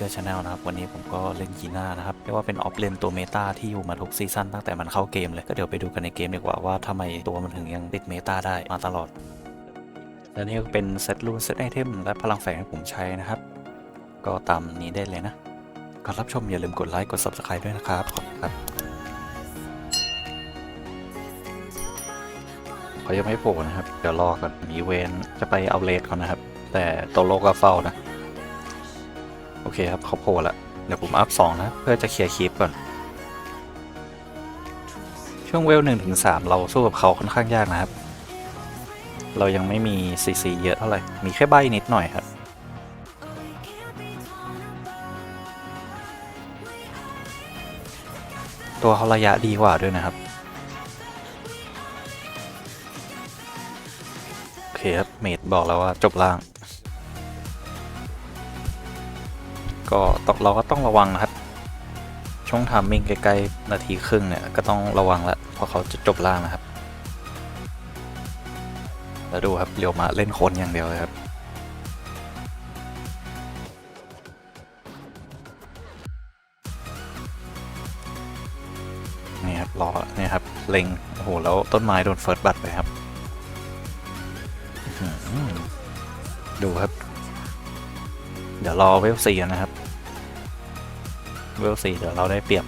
เกอร์ชาแนลนะครับ วันนี้ผมก็เล่นกีน่านะครับเรียกว่าเป็นออฟเลนตัวเมตาที่อยู่มาทุกซีซั่นตั้งแต่มันเข้าเกมเลย ก็เดี๋ยวไปดูกันในเกมดีกว่าว่าทำไมตัวมันถึงยังติดเมตาได้มาตลอดและนี่ก็เป็นเซตรูนเซตไอเทมและพลังแฝงที่ผมใช้นะครับ ก็ตามนี้ได้เลยนะก่อนรับชมอย่าลืมกดไลค์กด subscribe ด้วยนะครับขอบคุณครับเขายังไม่โผล่นะครับ เดี๋ยวรอก่อนมีเวนจะไปเอาเลดก่อนนะครับ แต่ตัวโลกก็เฝ้านะ โอเคครับเขาโผล่ละเดี๋ยวผมอัพสองนะ เพื่อจะเคลียร์คลิปก่อน ช่วงเวลหนึ่งถึงสามเราสู้กับเขาค่อนข้างยากนะครับ เรายังไม่มีซีซีเยอะเท่าไหร่ มีแค่ใบนิดหน่อยครับตัวเขาระยะดีกว่าด้วยนะครับ โอเคครับ เมดบอกแล้วว่าจบล่าง ก็ต้องเราก็ต้องระวังนะครับ ช่วงทามมิ่งใกล้ๆนาทีครึ่งเนี่ยก็ต้องระวังละเพราะเขาจะจบล่างนะครับ แล้วดูครับเรียวมาเล่นโคนอย่างเดียวเลยครับนี่ครับรอนี่ครับเล็งโอ้โหแล้วต้นไม้โดนเฟิร์สบัตไปครับดูครับ เดี๋ยวรอเวลสี่นะครับ เวลสี่เดี๋ยวเราได้เปรียบ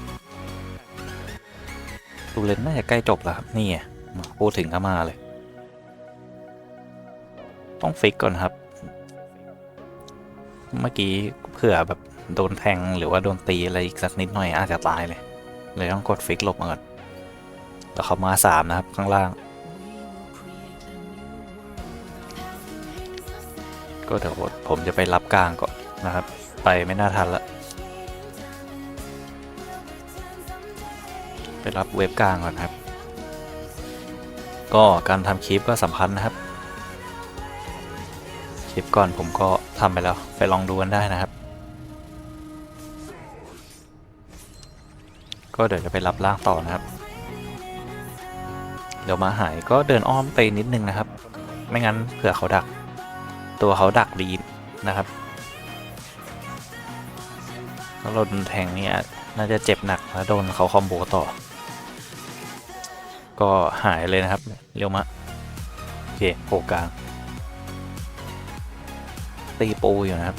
ดูเลนน่าจะใกล้จบแล้วครับ นี่มาพูดถึงก็มาเลย ต้องฟิกก่อนครับ เมื่อกี้เผื่อแบบโดนแทงหรือว่าโดนตีอะไรอีกสักนิดหน่อยอาจจะตายเลย เลยต้องกดฟิกหลบมาก่อนแล้วเขามาสามนะครับข้างล่าง ก็เดี๋ยวผมจะไปรับกลางก่อนนะครับ ไปไม่น่าทันละไปรับเว็บกลางก่อนครับ ก็การทำคลิปก็สำคัญนะครับ คลิปก่อนผมก็ทำไปแล้ว ไปลองดูกันได้นะครับ ก็เดี๋ยวจะไปรับล่างต่อนะครับ เดี๋ยวมาหายก็เดินอ้อมไปนิดนึงนะครับ ไม่งั้นเผื่อเขาดัก ตัวเขาดักดีนะครับแล้วเราโดนแทงเนี่ยน่าจะเจ็บหนักแล้วโดนเขาคอมโบต่อ ก็หายเลยนะครับ เร็วมะโอเคโผกลาง ตีปูอยู่นะครับ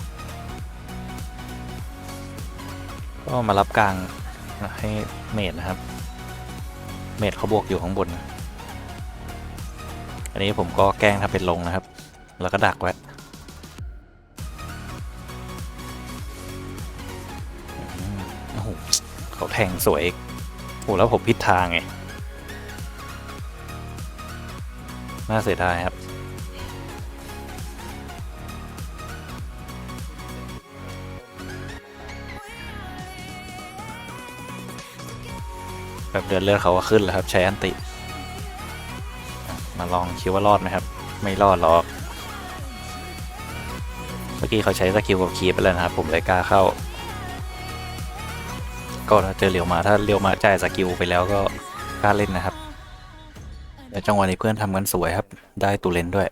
ก็มารับกลางให้เมดนะครับ เมดเขาบวกอยู่ข้างบน อันนี้ผมก็แกล้งทำเป็นลงนะครับ แล้วก็ดักไว้ แทงสวย โอ้แล้วผมผิดทางไง น่าเสียดายครับ แบบเดือนเลือดเขาก็ขึ้นแล้วครับ ใช้อันติ มาลองคิดว่ารอดไหมครับ ไม่รอดหรอก เมื่อกี้เขาใช้สกิลกับคีบไปแล้วนะครับ ผมเลยกล้าเข้า ก็ถ้าเจอเหลียวมาถ้าเหลียวมาจ่ายสกิลไปแล้วก็กล้าเล่นนะครับแต่จังหวะนี้เพื่อนทำกันสวยครับ ได้ตูเลนด้วย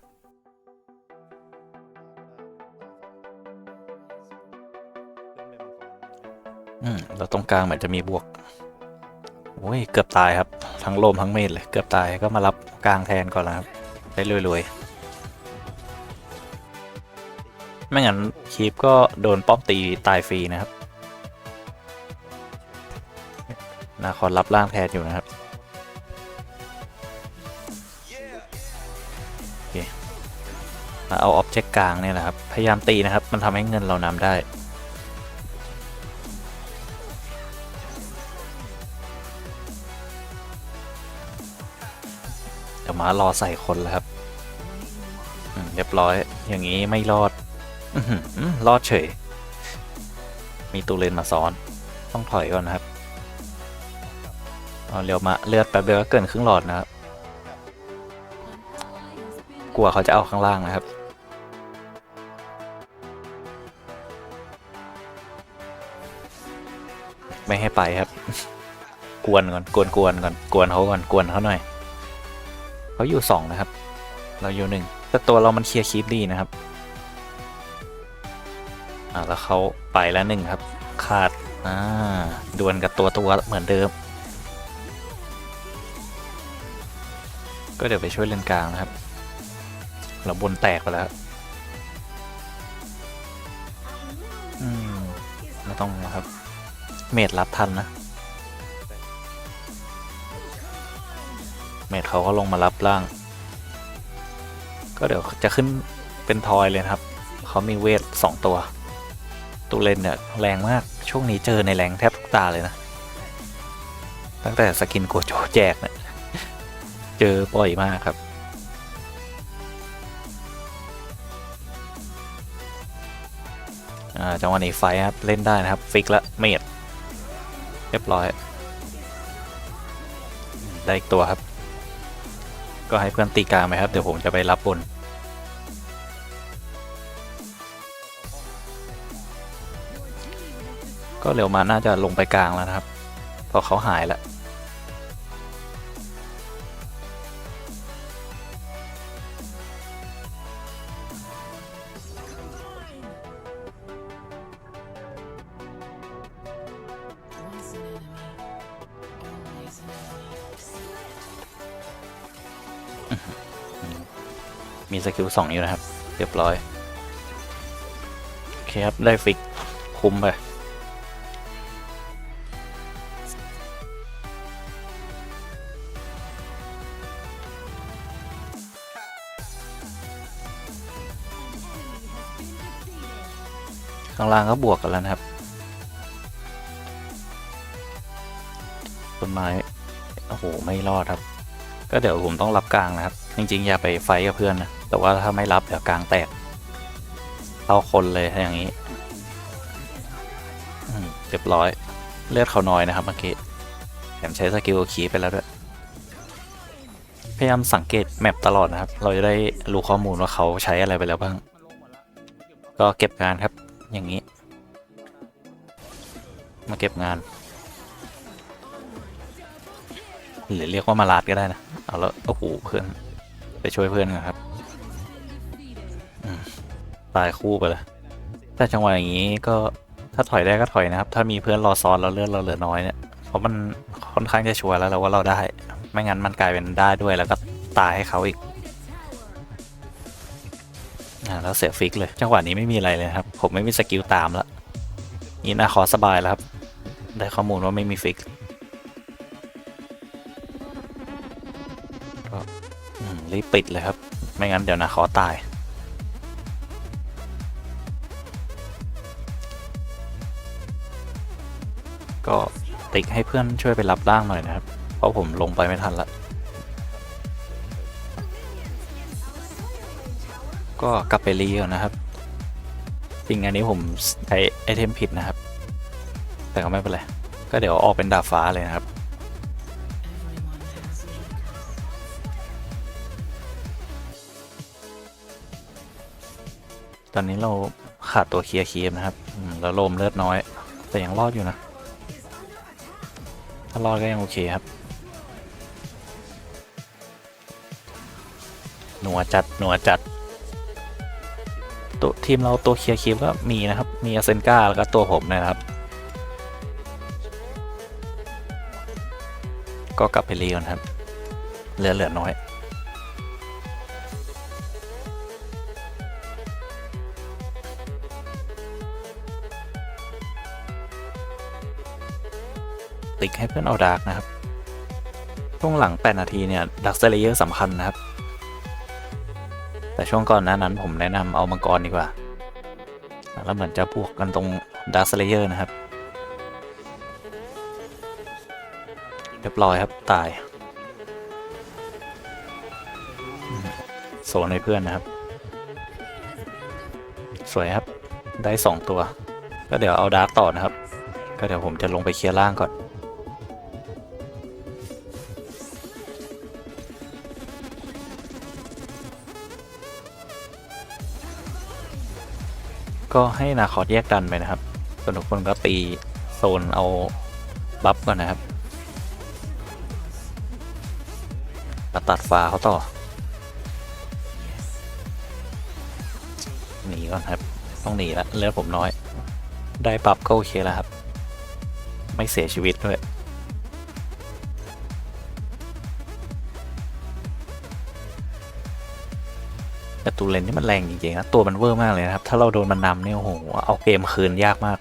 อืมเราตรงกลางเหมือนจะมีบวกโอ้ยเกือบตายครับ ทั้งโลมทั้งเมดเลยเกือบตายก็มารับกลางแทนก่อนแล้วครับ ได้รวยๆ ไม่งั้นคีปก็โดนป้อมตีตายฟรีนะครับ นาคอนรับร่างแทนอยู่นะครับโอเคมาเอาออบเจกต์กลางเนี่ยแหละครับ พยายามตีนะครับ มันทำให้เงินเรานำได้ เดี๋ยวมารอใส่คนแล้วครับ เรียบร้อย อย่างนี้ไม่รอดอื้อหืออืมรอดเฉย มีตูเลนมาซ้อน ต้องถอยก่อนนะครับ เอาเร็วมาเลือดแป๊บเดียวก็เกินครึ่งหลอดนะครับ กลัวเขาจะเอาข้างล่างนะครับไม่ให้ไปครับ กวนก่อนกวนกวนก่อนกวนเขาก่อนกวนเขาหน่อยเขาอยู่สองนะครับ เราอยู่หนึ่งแต่ตัวเรามันเคลียร์คีปดีนะครับอ่าแล้วเขาไปแล้วหนึ่งครับ ขาดอ่าดวลกับตัวตัวเหมือนเดิม ก็เดี๋ยวไปช่วยเลนกลางนะครับ เราบนแตกไปแล้วอืมไม่ต้องนะครับ เมดรับทันนะ เมดเขาก็ลงมารับล่าง ก็เดี๋ยวจะขึ้นเป็นทอยเลยครับเขามีเวทสองตัวตูเลนเนี่ยแรงมากช่วงนี้เจอในแรงแทบทุกตาเลยนะ ตั้งแต่สกินโกโจแจกเนี่ย เจอบ่อยมากครับอ่าจังหวะนี้ไฟครับ เล่นได้นะครับ ฟิกละเมดเรียบร้อย ได้อีกตัวครับ ก็ให้เพื่อนตีกลางไหมครับ เดี๋ยวผมจะไปรับบนก็เร็วมาน่าจะลงไปกลางแล้วนะครับพราะเขาหายแล้ว สกิลสองอยู่นะครับ เรียบร้อย โอเคครับ ได้ฟิกคุ้มไปข้างล่างก็บวกกันแล้วนะครับ ต้นไม้ โอ้โห ไม่รอดครับ ก็เดี๋ยวผมต้องรับกลางนะครับ จริง ๆ อย่าไปไฟกับเพื่อนนะ แต่ว่าถ้าไม่รับเดี๋ยวกลางแตกเข้าคนเลยถ้าอย่างนี้เรียบร้อย เลือดเขาน้อยนะครับเมื่อกี้แถมใช้สกิลคีไปแล้วด้วย พยายามสังเกตแมปตลอดนะครับ เราจะได้รู้ข้อมูลว่าเขาใช้อะไรไปแล้วบ้าง ก็เก็บงานครับอย่างนี้ มาเก็บงาน หรือเรียกว่ามาลาดก็ได้นะ เอาแล้วโอ้โหเพื่อนไปช่วยเพื่อนกันครับ ตายคู่ไปเลยแต่จังหวะอย่างนี้ก็ถ้าถอยได้ก็ถอยนะครับ ถ้ามีเพื่อนรอซ้อนแล้วเลือดเราเหลือน้อยเนี่ยเพราะมันค่อนข้างจะชัวร์แล้วแหละว่าเราได้ ไม่งั้นมันกลายเป็นได้ด้วยแล้วก็ตายให้เขาอีกอ่าแล้วเสียฟิกเลย จังหวะนี้ไม่มีอะไรเลยครับ ผมไม่มีสกิลตามแล้วนี่นาคอสบายแล้วครับ ได้ข้อมูลว่าไม่มีฟิกก็รีบปิดเลยครับ ไม่งั้นเดี๋ยวนาคอตาย ก็ติ๊กให้เพื่อนช่วยไปรับร่างหน่อยนะครับ เพราะผมลงไปไม่ทันละ ก็กลับไปรีก่อนนะครับ จริงอันนี้ผมใช้ไอเทมผิดนะครับ แต่ก็ไม่เป็นไร ก็เดี๋ยวออกเป็นดาบฟ้าเลยนะครับตอนนี้เราขาดตัวเคลียร์คีมนะครับ แล้วลมเลือดน้อย แต่ยังรอดอยู่นะ ถ้ารอดก็ยังโอเคครับ หนัวจัด หนัวจัด ตัวทีมเราตัวเคลียร์คีมก็มีนะครับ มีอาเซนกาแล้วก็ตัวผมนะครับ ก็กลับไปเรียนครับ เหลือเหลือน้อย ติ๊กให้เพื่อนเอาดาร์กนะครับ ช่วงหลัง 8 นาทีเนี่ยดักเซเลเยอร์สำคัญนะครับ แต่ช่วงก่อนหน้านั้นผมแนะนำเอามังกรดีกว่า แล้วเหมือนจะบวกกันตรงดักเซเลเยอร์นะครับ เรียบร้อยครับตายโซนให้เพื่อนนะครับ สวยครับได้ 2 ตัว ก็เดี๋ยวเอาดาร์กต่อนะครับ ก็เดี๋ยวผมจะลงไปเคลียร์ล่างก่อน ก็ให้นาคอร์ดแยกดันไปนะครับ ส่วนทุกคนก็ตีโซนเอาบัฟก่อนนะครับมาตัดฟ้าเขาต่อหนีก่อนครับ ต้องหนีละเลือดผมน้อย ได้ปรับก็โอเคแล้วครับ ไม่เสียชีวิตด้วย แต่ตูเลนนี่มันแรงจริงๆนะตัวมันเวอร์มากเลยนะครับ ถ้าเราโดนมันนำเนี่ยโอ้โหเอาเกมคืนยากมาก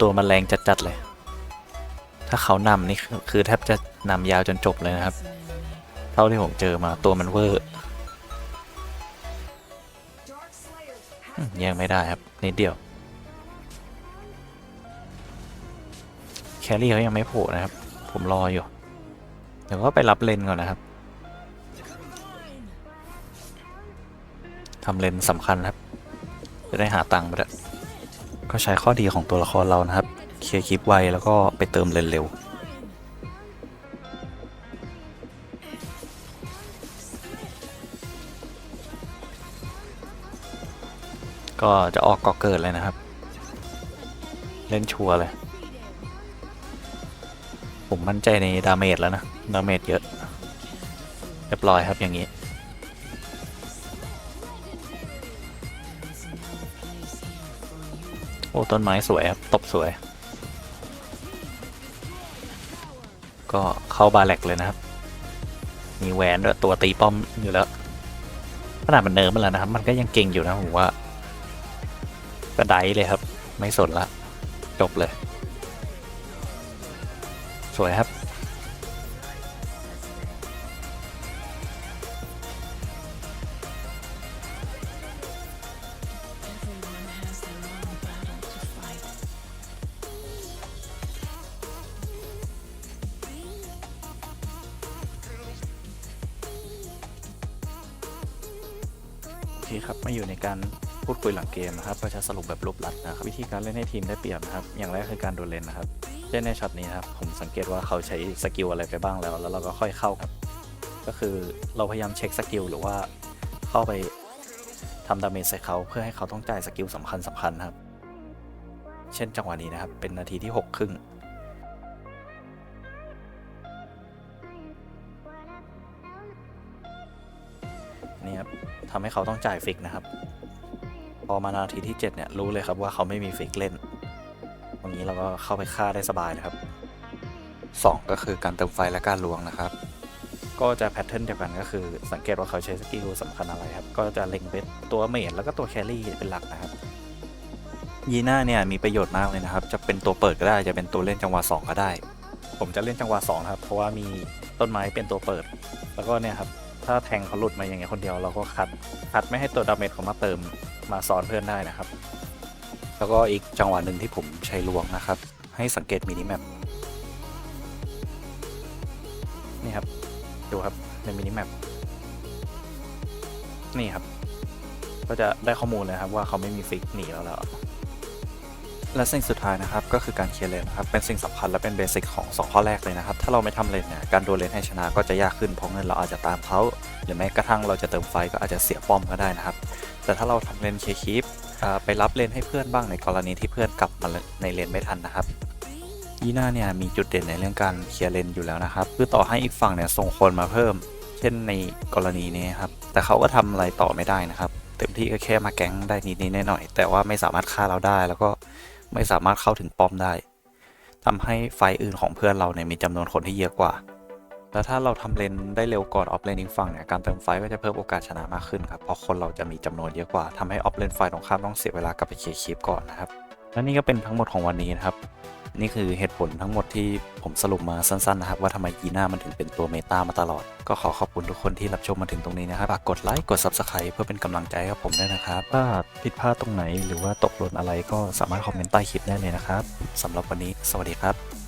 ตัวมันแรงจัดๆเลย ถ้าเขานำนี่คือแทบจะนำยาวจนจบเลยนะครับ เท่าที่ผมเจอมาตัวมันเวอร์แยังไม่ได้ครับนิดเดียวแครี่เขายังไม่โผล่นะครับ ผมรออยู่เดี๋ยวก็ไปรับเลนก่อนนะครับ ทำเลนสำคัญครับ จะได้หาตังค์ไปด้วยก็ใช้ข้อดีของตัวละครเรานะครับ เคลียร์คลิปไวแล้วก็ไปเติมเลนเร็วก็จะออกก็เกิดเลยนะครับ เล่นชัวร์เลย ผมมั่นใจในดาเมจแล้วนะ ดาเมจเยอะ เรียบร้อยครับอย่างนี้ โอ้ ต้นไม้สวยครับ ตบสวย ก็เข้าบาแลกเลยนะครับ มีแหวนด้วยตัวตีป้อมอยู่แล้วขนาดมันเนิร์มันแล้วนะครับ มันก็ยังเก่งอยู่นะผมว่าก็ไดเลยครับ ไม่สนละ จบเลย สวยครับ คุยหลังเกมนะครับก็จะสรุปแบบรวบลัดนะครับวิธีการเล่นให้ทีมได้เปรียบนะครับอย่างแรกคือการโดนเลนนะครับเช่นในช็อตนี้นะครับผมสังเกตว่าเขาใช้สกิลอะไรไปบ้างแล้ว แล้วเราก็ค่อยเข้าครับก็คือเราพยายามเช็คสกิลหรือว่าเข้าไปทำดาเมจใส่เขาเพื่อให้เขาต้องจ่ายสกิลสำคัญสำคัญนะครับ เช่นจังหวะนี้นะครับ เป็นนาทีที่ 6 ครึ่ง นี่ครับทำให้เขาต้องจ่ายฟิกนะครับ อมานาทีที่ 7 เนี่ย รู้เลยครับว่าเขาไม่มีฟิกเล่นตรงนี้เราก็เข้าไปฆ่าได้สบายเลยครับ 2 ก็คือการเติมไฟและการลวงนะครับ ก็จะแพทเทิร์นเดียวกันก็คือ สังเกตว่าเขาใช้สกิลสำคัญอะไรครับ ก็จะเล็งเบสตัวเมจแล้วก็ตัวแครี่เป็นหลักนะครับยีน่าเนี่ยมีประโยชน์มากเลยนะครับ จะเป็นตัวเปิดก็ได้จะเป็นตัวเล่นจังหวะ 2 ก็ได้ ผมจะเล่นจังหวะ2ครับ เพราะว่ามีต้นไม้เป็นตัวเปิด แล้วก็เนี่ยครับ ถ้าแทงเขาหลุดมาอย่างเงี้ยคนเดียวเราก็คัด คัดไม่ให้ตัวดาเมจเขามาเติม มาซ้อนเพื่อนได้นะครับ แล้วก็อีกจังหวะหนึ่งที่ผมใช้ลวงนะครับ ให้สังเกตมินิแมปนี่ครับ ดูครับในมินิแมปนี่ครับ ก็จะได้ข้อมูลเลยครับว่าเขาไม่มีฟิกหนีเราแล้วและสิ่งสุดท้ายนะครับก็คือการเคลียร์เลนนะครับเป็นสิ่งสำคัญและเป็นเบสิกของสองข้อแรกเลยนะครับ ถ้าเราไม่ทำเลนเนี่ยการโดนเลนให้ชนะก็จะยากขึ้นเพราะเงินเราอาจจะตามเขาหรือแม้กระทั่งเราจะเติมไฟก็อาจจะเสียป้อมก็ได้นะครับ แต่ถ้าเราทำเลนเคลียร์คีปไปรับเลนให้เพื่อนบ้างในกรณีที่เพื่อนกลับมาในเลนไม่ทันนะครับยีน่าเนี่ยมีจุดเด่นในเรื่องการเคลียร์เลนอยู่แล้วนะครับ คือต่อให้อีกฝั่งเนี่ยส่งคนมาเพิ่ม เช่นในกรณีนี้ครับ แต่เขาก็ทำอะไรต่อไม่ได้นะครับ เต็มที่ก็แค่มาแก๊งได้นิดๆหน่อย แต่ว่าไม่สามารถฆ่าเราได้ แล้วก็ไม่สามารถเข้าถึงป้อมได้ทำให้ไฟอื่นของเพื่อนเราเนี่ยมีจำนวนคนที่เยอะกว่า แล้วถ้าเราทำเลนได้เร็วก่อนออฟเลนอีกฝั่งเนี่ยการเติมไฟก็จะเพิ่มโอกาสชนะมากขึ้นครับเพราะคนเราจะมีจำนวนเยอะกว่าทำให้ออฟเลนไฟตรงข้ามต้องเสียเวลากลับไปเคลียร์คลิปก่อนนะครับและนี่ก็เป็นทั้งหมดของวันนี้นะครับ นี่คือเหตุผลทั้งหมดที่ผมสรุปมาสั้นๆนะครับ ว่าทำไมยีน่ามันถึงเป็นตัวเมตามาตลอด ก็ขอขอบคุณทุกคนที่รับชมมาถึงตรงนี้นะครับฝากกดไลค์กด Subscribe เพื่อเป็นกำลังใจให้กับผมด้วยนะครับถ้าผิดพลาดตรงไหนหรือว่าตกหล่นอะไรก็สามารถคอมเมนต์ใต้คลิปได้เลยนะครับสำหรับวันนี้ สวัสดีครับ